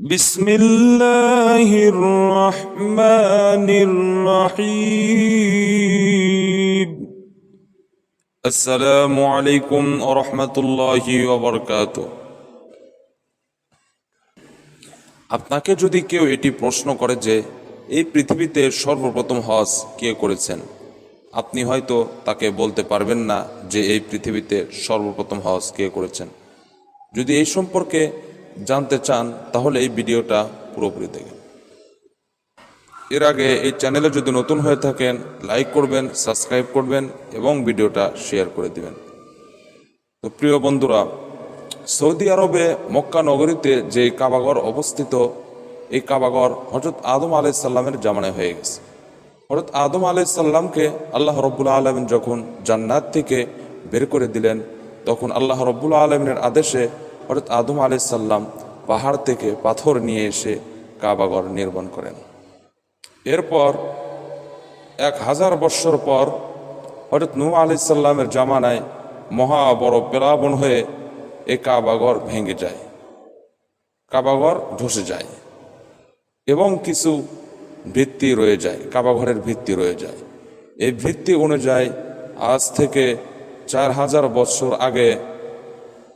بسم الله الرحمن الرحيم السلام عليكم ورحمة الله وبركاته আপনাকে যদি কেউ এটি প্রশ্ন করে যে এই পৃথিবীতে সর্বপ্রথম হজ কে করেছেন আপনি হয়তো তাকে বলতে পারবেন না যে এই পৃথিবীতে সর্বপ্রথম হজ কে করেছেন যদি এই সম্পর্কে জানতে চান, তাহলে এই ভিডিওটা পুরোপুরি দেখেন। এর আগে এই চ্যানেলে যদি নতুন হয়ে থাকেন, লাইক করবেন, সাবস্ক্রাইব করবেন এবং ভিডিওটা শেয়ার করে দিবেন। তো প্রিয় বন্ধুরা, সৌদি আরবে মক্কা নগরীতে যে কাবাগর অবস্থিত, এই কাবাগর হজরত আদম আলাইসাল্লামের জামানায় হয়ে গেছে। হজরত আদম আলাইসাল্লামকে আল্লাহ রব্বুল আলমিন যখন জান্নাত থেকে বের করে দিলেন, তখন আল্লাহ রব্বুল আলমিনের আদেশে হজরত আদম আলাইসাল্লাম পাহাড় থেকে পাথর নিয়ে এসে কাবাগর নির্মাণ করেন। এরপর এক হাজার বৎসর পর হজরত নূ আলাইসাল্লামের জামানায় মহা বড় প্লাবন হয়ে এ কাবাগর ভেঙে যায় কাবাগর ধসে যায় এবং কিছু ভিত্তি রয়ে যায় কাবাঘরের ভিত্তি রয়ে যায়। এই ভিত্তি অনুযায়ী আজ থেকে চার হাজার বৎসর আগে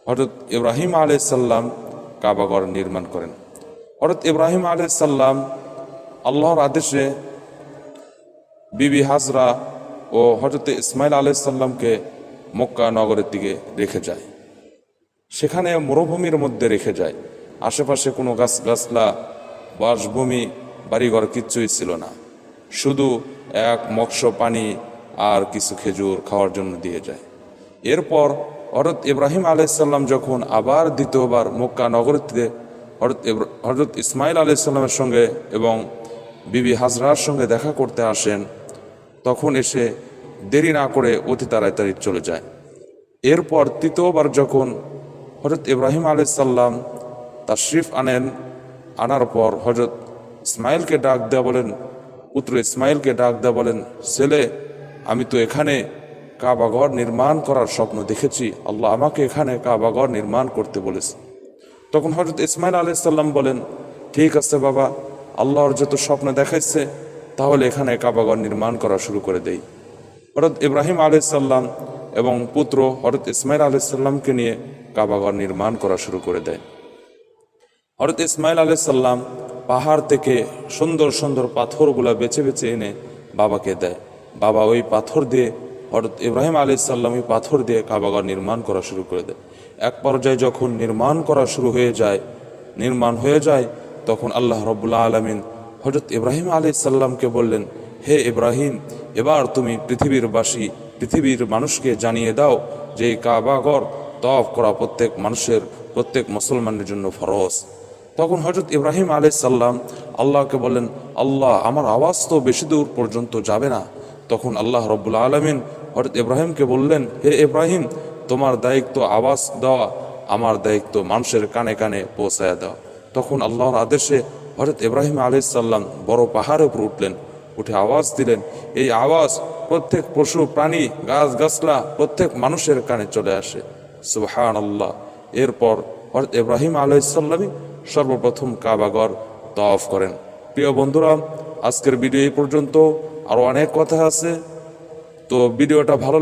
হজরত ইব্রাহিম আলাইসাল্লাম কাবাগর নির্মাণ করেন। হজরত ইব্রাহিম আলাইসাল্লাম আল্লাহর আদেশে বিবি হাজরা ও হজরত ইসমাইল আলাইসাল্লামকে মক্কা নগরের দিকে রেখে যায়। সেখানে মরুভূমির মধ্যে রেখে যায়। আশেপাশে কোনো গাছ গাছলা বাসভূমি, বাড়িঘর কিচ্ছুই ছিল না। শুধু এক মৎস্য পানি আর কিছু খেজুর খাওয়ার জন্য দিয়ে যায়। এরপর হরত ইব্রাহিম আলাইসাল্লাম যখন আবার দ্বিতীয়বার মক্কা নগরীতে হরত হজরত ইসমাইল আলাইসাল্লামের সঙ্গে এবং বিবি হাজরার সঙ্গে দেখা করতে আসেন, তখন এসে দেরি না করে অতি তাড়াতাড়ি চলে যায়। এরপর তৃতীয়বার যখন হজরত ইব্রাহিম আলাইসাল্লাম তাশরিফ আনেন, আনার পর হজরত ইসমাইলকে ডাক দেওয়া বলেন, পুত্র ইসমাইলকে ডাক দেওয়া বলেন, ছেলে, আমি তো এখানে কাবাঘর নির্মাণ করার স্বপ্ন দেখেছি। আল্লাহ আমাকে এখানে কাবাঘর নির্মাণ করতে বলেছে। তখন হজরত ইসমাইল আলাইসাল্লাম বলেন, ঠিক আছে বাবা, আল্লাহর যত স্বপ্ন দেখাইছে, তাহলে এখানে কাবাঘর নির্মাণ করা শুরু করে দেই। হরত ইব্রাহিম আলাইসাল্লাম এবং পুত্র হরত ইসমাইল আলাইসাল্লামকে নিয়ে কাবাঘর নির্মাণ করা শুরু করে দেয়। হরত ইসমাইল আলাইসাল্লাম পাহাড় থেকে সুন্দর সুন্দর পাথরগুলা বেছে বেছে এনে বাবাকে দেয়। বাবা ওই পাথর দিয়ে হরত ইব্রাহিম আলাইসাল্লাম ওই পাথর দিয়ে কাবাঘর নির্মাণ করা শুরু করে দেয়। এক পর্যায়ে যখন নির্মাণ করা শুরু হয়ে যায়, নির্মাণ হয়ে যায়, তখন আল্লাহ রব্বুল্লাহ আলমিন হজরত ইব্রাহিম আলাইসাল্লামকে বললেন, হে ইব্রাহিম, এবার তুমি পৃথিবীর বাসী, পৃথিবীর মানুষকে জানিয়ে দাও যে এই কাবাগর তফ করা প্রত্যেক মানুষের, প্রত্যেক মুসলমানের জন্য ফরজ। তখন হজরত ইব্রাহিম আলাইসাল্লাম আল্লাহকে বলেন আল্লাহ, আমার আওয়াজ তো বেশি দূর পর্যন্ত যাবে না। তখন আল্লাহ রব্বুল আলমিন হজরত ইব্রাহিমকে বললেন, হে ইব্রাহিম, তোমার দায়িত্ব আওয়াজ দেওয়া আমার দায়িত্ব মানুষের কানে কানে পৌঁছায় দেওয়া তখন আল্লাহর আদেশে হজরত ইব্রাহিম আলাইসাল্লাম বড় পাহাড়ের উপর উঠলেন, উঠে আওয়াজ দিলেন। এই আওয়াজ প্রত্যেক পশু, প্রাণী, গাছ, গাছলা, প্রত্যেক মানুষের কানে চলে আসে। সুবহান আল্লাহ এরপর হজরত ইব্রাহিম আলাইসাল্লামই সর্বপ্রথম কাবাগর তফ করেন। প্রিয় বন্ধুরা, আজকের ভিডিও এই পর্যন্ত। আরও অনেক কথা আছে। তো ভিডিওটা ভালো